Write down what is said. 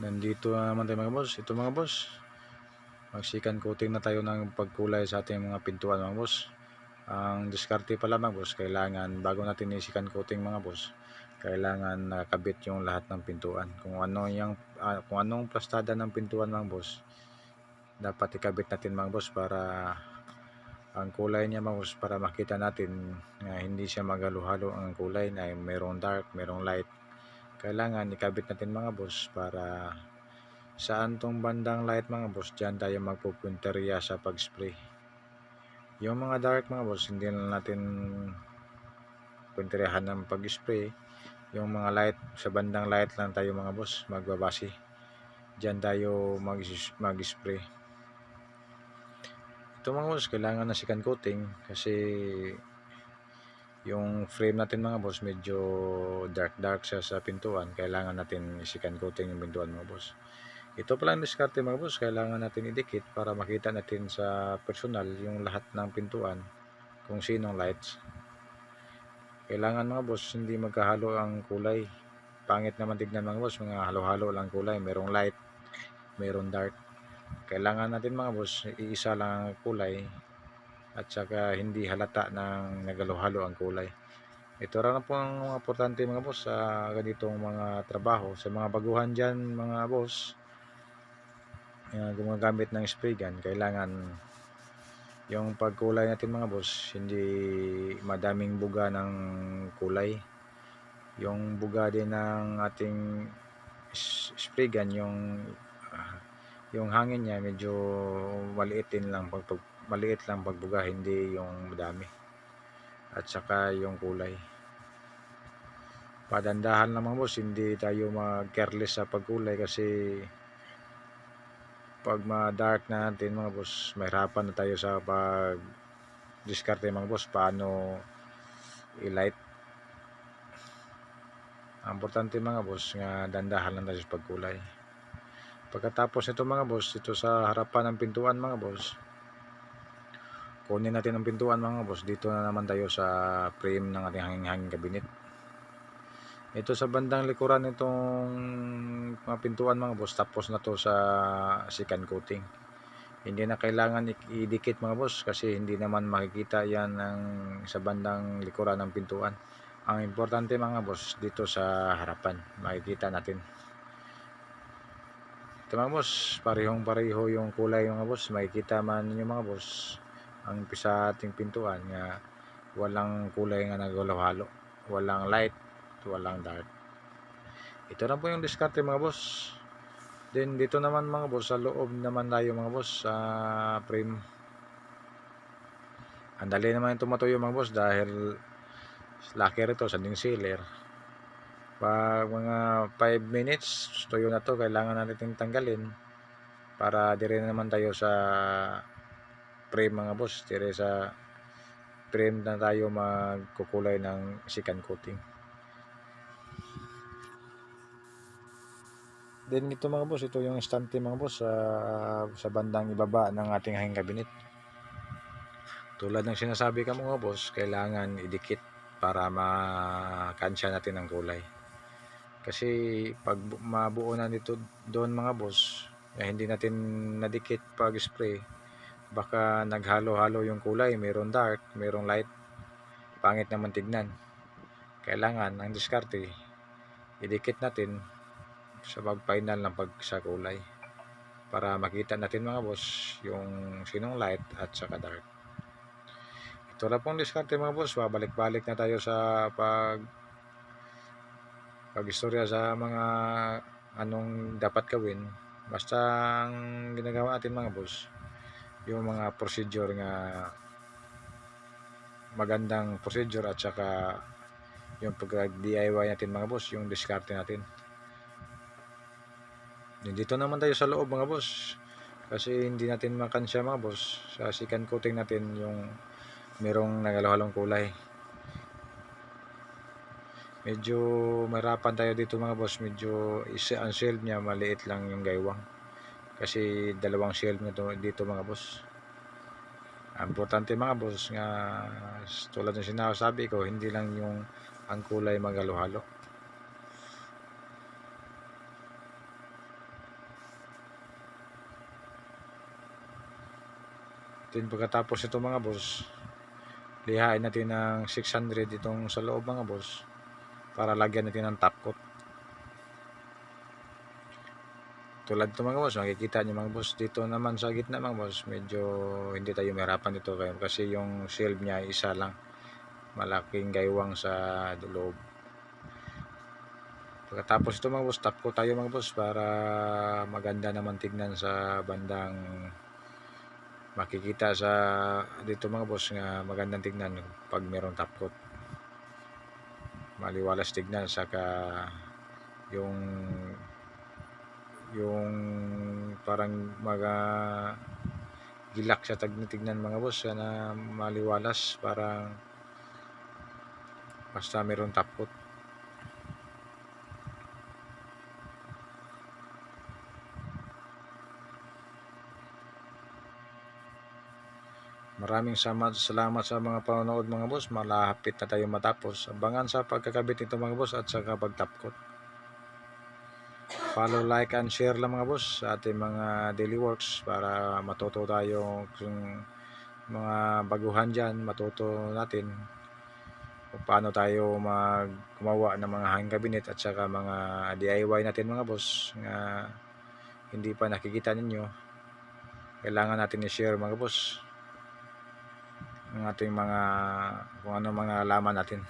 Nandito na naman tayo mga boss. Ito mga boss. Magsikan coating na tayo ng pagkulay sa ating mga pintuan mga boss. Ang diskarte pala mga boss, kailangan bago natin isikan coating mga boss, kailangan nakakabit yung lahat ng pintuan. Kung ano yung ah, kung anong plastada ng pintuan mga boss, dapat ikabit natin mga boss para ang kulay niya mga boss para makita natin na hindi siya magalo-halo ang kulay na mayroong dark, mayroong light kailangan ikabit natin mga boss para saan tong bandang light mga boss? Dyan tayo magpupunteriya sa pag spray yung mga dark mga boss hindi na natin punteriyahan ng pag spray yung mga light sa bandang light lang tayo mga boss magbabase. Dyan tayo mag, mag spray ito mga boss kailangan na sikan coating kasi yung frame natin mga boss medyo dark dark siya sa pintuan. Kailangan natin isikan coating yung pintuan mga boss. Ito pala ang diskarte mga boss. Kailangan natin idikit para makita natin sa personal yung lahat ng pintuan kung sinong lights. Kailangan mga boss hindi magkahalo ang kulay. Pangit naman tignan mga boss mga halo-halo lang kulay. Merong light merong dark. Kailangan natin mga boss iisa lang ang kulay at saka hindi halata ng nagalo-halo ang kulay. Ito rin po ang importante mga boss sa ganitong mga trabaho. Sa mga baguhan dyan mga boss, uh, gumagamit ng spray gun, kailangan yung pagkulay natin mga boss, hindi madaming buga ng kulay. Yung buga din ng ating spray gun, yung uh, yung hangin niya medyo maliit din lang pag, pag maliit lang pagbuga, hindi yung madami. At saka yung kulay. Padandahan lang mga boss, hindi tayo mag-careless sa pagkulay kasi pag ma-dark na natin mga boss, mahirapan na tayo sa pag diskarte mga boss, paano i-light. Ang importante mga boss, nga dandahan lang tayo sa pagkulay. Pagkatapos nito mga boss, ito sa harapan ng pintuan mga boss, kunin natin ang pintuan mga boss. Dito na naman tayo sa frame ng ating hanging-hanging cabinet. Ito sa bandang likuran nitong mga pintuan mga boss. Tapos na to sa second coating. Hindi na kailangan idikit mga boss kasi hindi naman makikita yan ng, sa bandang likuran ng pintuan. Ang importante mga boss dito sa harapan makikita natin. Ito mga boss parehong pareho yung kulay mga boss. Makikita man ninyo mga boss ang sa ating pintuan nga walang kulay nga nagulawhalo walang light walang dark. Ito na po yung diskarte mga boss. Then dito naman mga boss sa loob naman tayo mga boss sa frame. Ang dali naman yung tumatuyo mga boss dahil laki rito sa ding sealer. Pag mga 5 minutes tuyo na to kailangan natin tanggalin para dire naman tayo sa frame mga boss. Dire sa frame na tayo magkukulay ng second coating. Then ito mga boss ito yung stante mga boss sa, sa bandang ibaba ng ating hanging cabinet. Tulad ng sinasabi ka mga boss kailangan idikit para makansya natin ang kulay. Kasi pag mabuo na nito doon mga boss eh, hindi natin nadikit pag spray baka naghalo-halo yung kulay, mayroon dark, mayroong light. Pangit naman tignan. Kailangan ang diskarte idikit natin sa pag-final ng pag sa kulay para makita natin mga boss yung sinong light at saka dark. Ito na pong diskarte mga boss, babalik-balik na tayo sa pag pag-istorya sa mga anong dapat gawin. Basta ang ginagawa natin mga boss, yung mga procedure nga magandang procedure at saka yung pag DIY natin mga boss, yung diskarte natin. Dito naman tayo sa loob mga boss. Kasi hindi natin makansya mga boss. Sa second coating natin yung merong nagalahalong kulay. Medyo mahirapan tayo dito mga boss. Medyo isa ang shield niya maliit lang yung gaywang kasi dalawang shell nito dito mga boss. Importante mga boss nga tulad ng sinasabi ko hindi lang yung ang kulay magalo-halo Then pagkatapos ito mga boss lihain natin ng 600 itong sa loob mga boss para lagyan natin ng top coat. Tulad ito mga boss, makikita nyo mga boss, dito naman sa gitna mga boss, medyo hindi tayo mahirapan dito kayo kasi yung shield niya isa lang. Malaking gaywang sa loob. Pagkatapos ito mga boss, top coat tayo mga boss para maganda naman tignan sa bandang makikita sa dito mga boss nga magandang tignan pag merong top coat maliwalas tignan saka yung yung parang mga gilak sa tag tignan mga boss na maliwalas parang basta merong top coat Maraming sama- salamat sa mga panonood mga boss. Malapit na tayo matapos. Abangan sa pagkakabit nito mga boss at sa pagtapkot. Follow, like, and share lang mga boss sa ating mga daily works para matuto tayo kung mga baguhan dyan, matuto natin kung paano tayo mag gumawa ng mga hanging cabinet at saka mga DIY natin mga boss nga hindi pa nakikita ninyo. Kailangan natin i-share mga boss ang ating mga kung ano mga laman natin